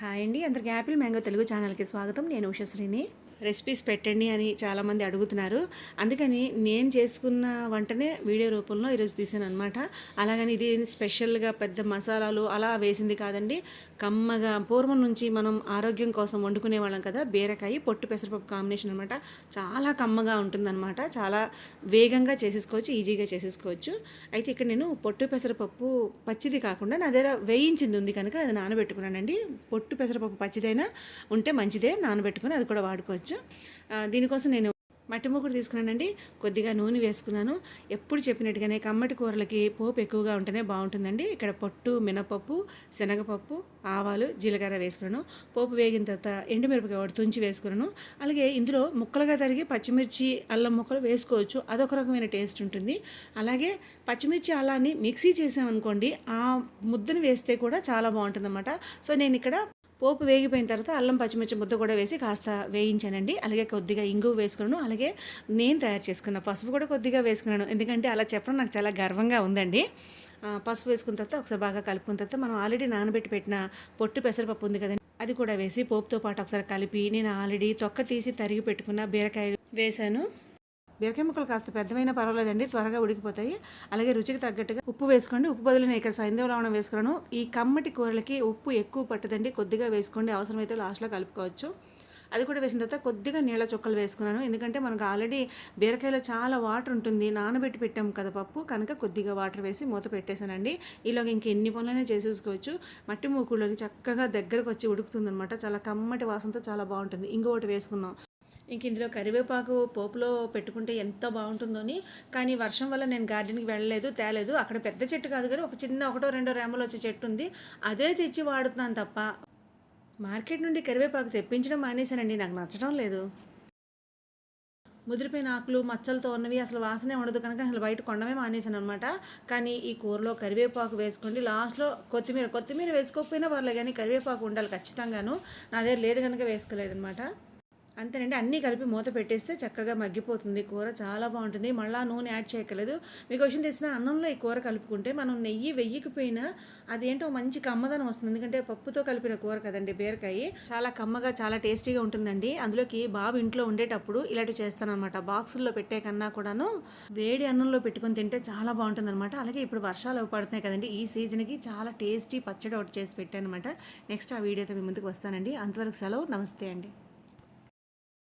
Hi అండి. అందరికీ Apple mango Telugu ఛానల్కి స్వాగతం. నేను ఉషశ్రీని రెసిపీస్ పెట్టండి అని చాలామంది అడుగుతున్నారు. అందుకని నేను చేసుకున్న వంటనే వీడియో రూపంలో ఈరోజు తీసాను అనమాట అలాగని ఇది స్పెషల్గా పెద్ద మసాలాలు అలా వేసింది కాదండి. కమ్మగా పూర్వం నుంచి మనం ఆరోగ్యం కోసం వండుకునే వాళ్ళం కదా బీరకాయ పొట్టు పెసరపప్పు కాంబినేషన్ అనమాట చాలా కమ్మగా ఉంటుందన్నమాట. చాలా వేగంగా చేసేసుకోవచ్చు ఈజీగా చేసేసుకోవచ్చు. అయితే ఇక్కడ నేను పొట్టు పెసరపప్పు పచ్చిది కాకుండా నా దగ్గర వేయించింది ఉంది కనుక అది నానబెట్టుకున్నానండి. పొట్టు పెసరపప్పు పచ్చిదైనా ఉంటే మంచిదే నానబెట్టుకుని అది కూడా వాడుకోవచ్చు. చేసుకోవచ్చు దీనికోసం నేను మట్టి మూకుడు తీసుకున్నానండి. కొద్దిగా నూనె వేసుకున్నాను. ఎప్పుడు చెప్పినట్టుగానే కమ్మటి కూరలకి పోపు ఎక్కువగా ఉంటేనే బాగుంటుందండి. ఇక్కడ పొట్టు మినపప్పు శనగపప్పు ఆవాలు జీలకర్ర వేసుకున్నాను. పోపు వేగిన తర్వాత ఎండుమిరపకాయ ఒకటి తుంచి వేసుకున్నాను. అలాగే ఇందులో ముక్కలుగా తరిగి పచ్చిమిర్చి అల్లం ముక్కలు వేసుకోవచ్చు. అదొక రకమైన టేస్ట్ ఉంటుంది. అలాగే పచ్చిమిర్చి అల్లాన్ని మిక్సీ చేసామనుకోండి ఆ ముద్దను వేస్తే కూడా చాలా బాగుంటుందన్నమాట. సో నేను ఇక్కడ పోపు వేగిపోయిన తర్వాత అల్లం పచ్చిమిర్చి ముద్ద కూడా వేసి కాస్త వేయించానండి. అలాగే కొద్దిగా ఇంగువ వేసుకున్నాను. అలాగే నేను తయారు చేసుకున్న పసుపు కూడా కొద్దిగా వేసుకున్నాను. ఎందుకంటే అలా చెప్పడం నాకు చాలా గర్వంగా ఉందండి. పసుపు వేసుకున్న తర్వాత ఒకసారి బాగా కలుపుకున్న తర్వాత మనం ఆల్రెడీ నానబెట్టి పెట్టిన పొట్టు పెసరపప్పు ఉంది కదండి అది కూడా వేసి పోపుతో పాటు ఒకసారి కలిపి నేను ఆల్రెడీ తొక్క తీసి తరిగి పెట్టుకున్న బీరకాయలు వేశాను. బీరకాయ ముక్కలు కాస్త పెద్దవైనా పర్వాలేదండి త్వరగా ఉడికిపోతాయి. అలాగే రుచికి తగ్గట్టుగా ఉప్పు వేసుకోండి. ఉప్పు బదులు నేను ఇక్కడ సైంధవ లవణం వేసుకున్నాను. ఈ కమ్మటి కూరలకి ఉప్పు ఎక్కువ పట్టదండి. కొద్దిగా వేసుకోండి. అవసరమైతే లాస్ట్లో కలుపుకోవచ్చు. అది కూడా వేసిన తర్వాత కొద్దిగా నీళ్ళ చుక్కలు వేసుకున్నాను. ఎందుకంటే మనకు ఆల్రెడీ బీరకాయలో చాలా వాటర్ ఉంటుంది. నానబెట్టి పెట్టాం కదా పప్పు. కనుక కొద్దిగా వాటర్ వేసి మూత పెట్టేశానండి. ఈలోగా ఇంక ఎన్ని పనులైనా చేసేసుకోవచ్చు. మట్టి మూకుళ్ళని చక్కగా దగ్గరకు వచ్చి ఉడుకుతుందనమాట చాలా కమ్మటి వాసనతో చాలా బాగుంటుంది. ఇంకొకటి వేసుకున్నాం. ఇంక ఇందులో కరివేపాకు పోపులో పెట్టుకుంటే ఎంత బాగుంటుందో అని. కానీ వర్షం వల్ల నేను గార్డెన్కి వెళ్ళలేదు తేలేదు. అక్కడ పెద్ద చెట్టు కాదు కానీ ఒక చిన్న ఒకటో రెండో రేమలు వచ్చే చెట్టు ఉంది. అదే తెచ్చి వాడుతున్నాను తప్ప మార్కెట్ నుండి కరివేపాకు తెప్పించడం మానేశానండి. నాకు నచ్చడం లేదు. ముదిరిపోయిన ఆకులు మచ్చలతో ఉన్నవి అసలు వాసనే ఉండదు. కనుక అసలు బయట కొండమే మానేశాను అనమాట కానీ ఈ కూరలో కరివేపాకు వేసుకోండి. లాస్ట్లో కొత్తిమీర కొత్తిమీర వేసుకోకపోయినా పర్లేదు కానీ కరివేపాకు ఉండాలి ఖచ్చితంగాను. నా దగ్గర లేదు కనుక వేసుకోలేదనమాట అంతేనండి అన్నీ కలిపి మూత పెట్టేస్తే చక్కగా మగ్గిపోతుంది కూర చాలా బాగుంటుంది. మళ్ళీ నూనె యాడ్ చేయక్కలేదు మీకు వచ్చిన తెలిసిన అన్నంలో ఈ కూర కలుపుకుంటే మనం నెయ్యి వెయ్యకపోయినా అదేంటో మంచి కమ్మదనం వస్తుంది. ఎందుకంటే పప్పుతో కలిపిన కూర కదండి బీరకాయ. చాలా కమ్మగా చాలా టేస్టీగా ఉంటుందండి. అందులోకి బాబు ఇంట్లో ఉండేటప్పుడు ఇలాంటివి చేస్తానమాట బాక్సుల్లో పెట్టే కన్నా కూడాను వేడి అన్నంలో పెట్టుకుని తింటే చాలా బాగుంటుంది అనమాట అలాగే ఇప్పుడు వర్షాలు పడుతున్నాయి కదండి ఈ సీజన్కి చాలా టేస్టీ పచ్చడి ఒకటి చేసి పెట్టానమాట నెక్స్ట్ ఆ వీడియోతో మీ ముందుకు వస్తానండి. అంతవరకు సెలవు. నమస్తే అండి.